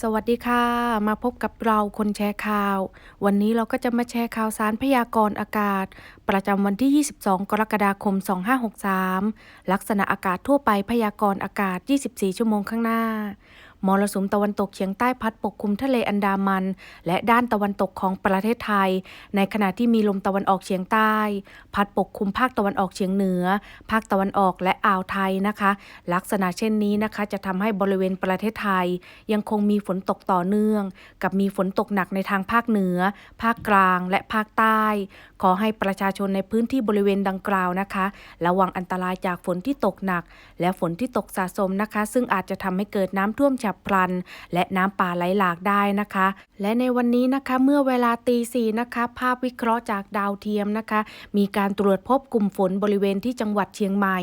สวัสดีค่ะ มาพบกับเราคนแชร์ข่าว วันนี้เราก็จะมาแชร์ข่าวสารพยากรณ์อากาศ ประจำวันที่ 22 กรกฎาคม 2563 ลักษณะอากาศทั่วไปพยากรณ์อากาศ 24 ชั่วโมงข้างหน้า มรสุมตะวันตกเฉียงใต้พัดปกคลุมทะเลอันดามัน และด้านตะวันตกของประเทศไทย ในขณะที่มีลมตะวันออกเฉียงใต้ พัดปกคลุมภาคตะวันออกเฉียงเหนือ ภาคตะวันออกและอ่าวไทยนะคะ ลักษณะเช่นนี้นะคะ จะทำให้บริเวณประเทศไทย ยังคงมีฝนตกต่อเนื่อง กับมีฝนตกหนักในทางภาคเหนือ ภาคกลางและภาคใต้ ขอให้ประชาชนในพื้นที่บริเวณดังกล่าวนะคะ ระวังอันตรายจากฝนที่ตกหนัก และฝนที่ตกสะสมนะคะ ซึ่งอาจจะทำให้เกิดน้ำท่วมฉับพลัน และน้ำป่าไหลหลากได้นะคะ และในวันนี้นะคะเมื่อเวลาตีสี่นะคะภาพวิเคราะห์จากดาวเทียมนะคะ มีการตรวจพบกลุ่มฝนบริเวณที่จังหวัดเชียงใหม่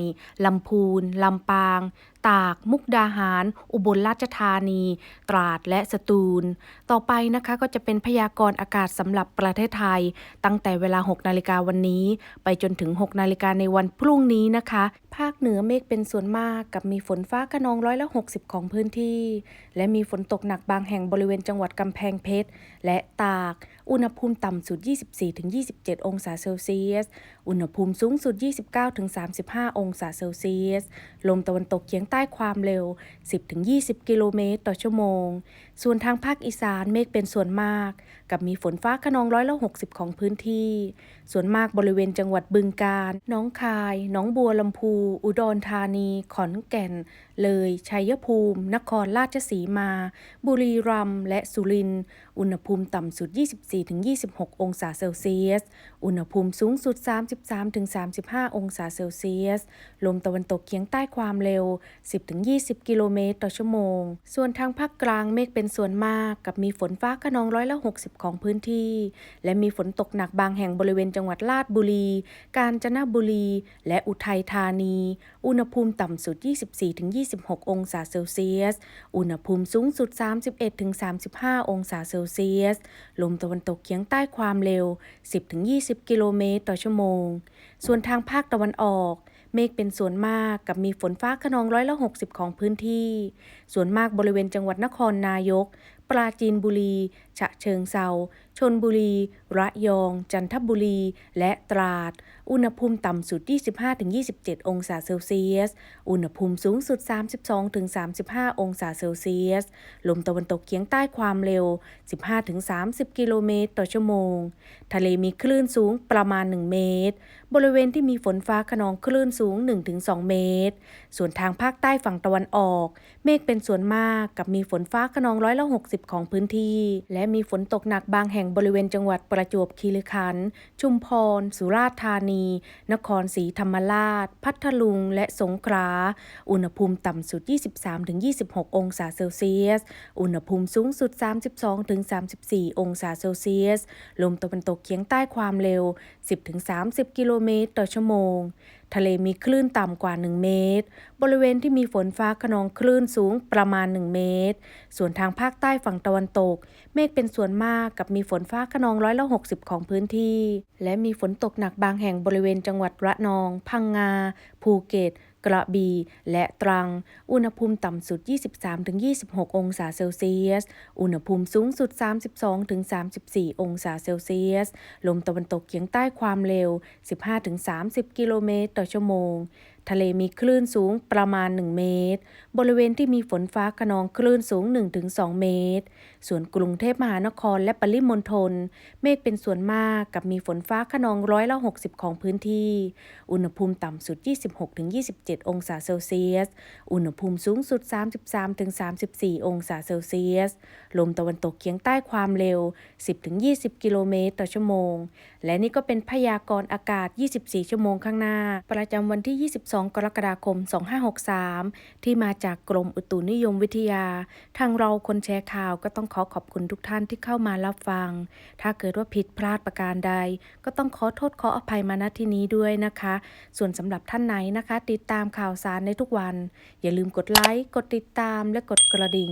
ลำพูนลำปาง ตาก มุกดาหาร อุบลราชธานี ตราดและสตูล ต่อไปนะคะก็จะเป็นพยากรณ์อากาศสำหรับประเทศไทย ตั้งแต่เวลา 6 นาฬิกาวันนี้ ไปจนถึง 6 นาฬิกาในวันพรุ่งนี้นะคะภาคเหนือเมฆเป็นส่วนมากกับมีฝนฟ้าขนองร้อยละ 60 ของพื้นที่ และมีฝนตกหนักบางแห่งบริเวณจังหวัดกำแพงเพชร และตาก อุณหภูมิต่ำสุด 24-27 องศาเซลเซียส อุณหภูมิสูงสุด 29-35 องศาเซลเซียส ลมตะวันตกเฉียงใต้ความเร็ว 10-20 กิโลเมตรต่อชั่วโมง ส่วนทางภาคอีสานเมฆเป็นส่วนมาก กับมีฝนฟ้าขนองร้อยละ60ของพื้นที่ ส่วนมากบริเวณจังหวัดบึงกาฬน้องคายหนองบัวลำพู อุดรธานี ขอนแก่น เลย ชัยภูมิ นครราชสีมา บุรีรัมย์ และสุรินทร์ อุณหภูมิต่ำสุด 24-26 องศาเซลเซียส อุณหภูมิสูงสุด 33-35 องศาเซลเซียส ลมตะวันตกเฉียงใต้ความเร็ว 10-20 กิโลเมตรต่อชั่วโมง ส่วนทางภาคกลางเมฆเป็นส่วนมากกับมีฝนฟ้าขนองร้อยละ 60 ของพื้นที่ และมีฝนตกหนักบางแห่งบริเวณจังหวัดลาดบุรี กาญจนบุรี และอุทัยธานี อุณหภูมิต่ำสุด 24-26 องศาเซลเซียส อุณหภูมิสูงสุด 31-35 องศาเซลเซียส ลมตะวันตกเฉียงใต้ความเร็ว 10-20 กิโลเมตรต่อชั่วโมง ส่วนทางภาคตะวันออก เมฆเป็นส่วนมากกับมีฝนฟ้าขนองร้อยละ 60 ของพื้นที่ ส่วนมากบริเวณจังหวัดนครนายก ปราจีนบุรี ฉะเชิงเซาชนบุรี ระยอง จันทบุรี และตราด อุณหภูมิต่ำสุด 25-27 องศาเซลเซียส อุณหภูมิสูงสุด 32-35 องศาเซลเซียส ลมตะวันตกเฉียงใต้ความเร็ว 15-30 กิโลเมตรต่อชั่วโมง ทะเลมีคลื่นสูงประมาณ 1 เมตร บริเวณที่มีฝนฟ้าขนองคลื่นสูง 1-2 เมตร ส่วนทางภาคใต้ฝั่งตะวันออก เมฆเป็นส่วนมากกับมีฝนฟ้าขนองร้อยละ60 ของพื้นที่ และมีฝนตกหนักบางแห่งบริเวณจังหวัดประจวบคีรีขันธ์ ชุมพร สุราษฎร์ธานีนครศรีธรรมราช พัทลุง และสงขลา อุณหภูมิต่ำสุด 23-26 องศาเซลเซียส อุณหภูมิสูงสุด 32-34 องศาเซลเซียส ลมตะวันตกเฉียงใต้ความเร็ว 10-30 กิโลเมตรต่อชั่วโมง ทะเลมีคลื่นต่ำกว่า 1 เมตร บริเวณที่มีฝนฟ้าขนองคลื่นสูงประมาณ 1 เมตร ส่วนทางภาคใต้ฝั่งตะวันตก เมฆเป็นส่วนมากกับมีฝนฟ้าขนองร้อยละ60 ของพื้นที่ และมีฝนตกหนักบางแห่งบริเวณจังหวัดระนอง พังงา ภูเก็ต กระบี่และตรัง อุณหภูมิต่ำสุด 23-26 องศาเซลเซียส อุณหภูมิสูงสุด 32-34 องศาเซลเซียส ลมตะวันตกเฉียงใต้ความเร็ว 15-30 กิโลเมตรต่อชั่วโมงทะเลมีคลื่นสูงประมาณ 1 เมตร บริเวณที่มีฝนฟ้าขนองคลื่นสูง 1-2 เมตร ส่วนกรุงเทพมหานครและปริมณฑลเมฆเป็นส่วนมากกับมีฝนฟ้าขนองร้อยละ 60 ของพื้นที่ อุณหภูมิต่ำสุด 26-27 องศาเซลเซียส อุณหภูมิสูงสุด 33-34 องศาเซลเซียส ลมตะวันตกเฉียงใต้ความเร็ว 10-20 กิโลเมตรต่อชั่วโมง และนี่ก็เป็นพยากรณ์อากาศ 24 ชั่วโมงข้างหน้า ประจำวันที่2 กรกฎาคม 2563 ที่มาจากกรมอุตุนิยมวิทยา ทางเราคนแชร์ข่าวก็ต้องขอขอบคุณทุกท่านที่เข้ามารับฟัง ถ้าเกิดว่าผิดพลาดประการใด ก็ต้องขอโทษขออภัยมาณที่นี้ด้วยนะคะ ส่วนสำหรับท่านไหนนะคะ ติดตามข่าวสารในทุกวัน อย่าลืมกดไลค์กดติดตามและกดกระดิ่ง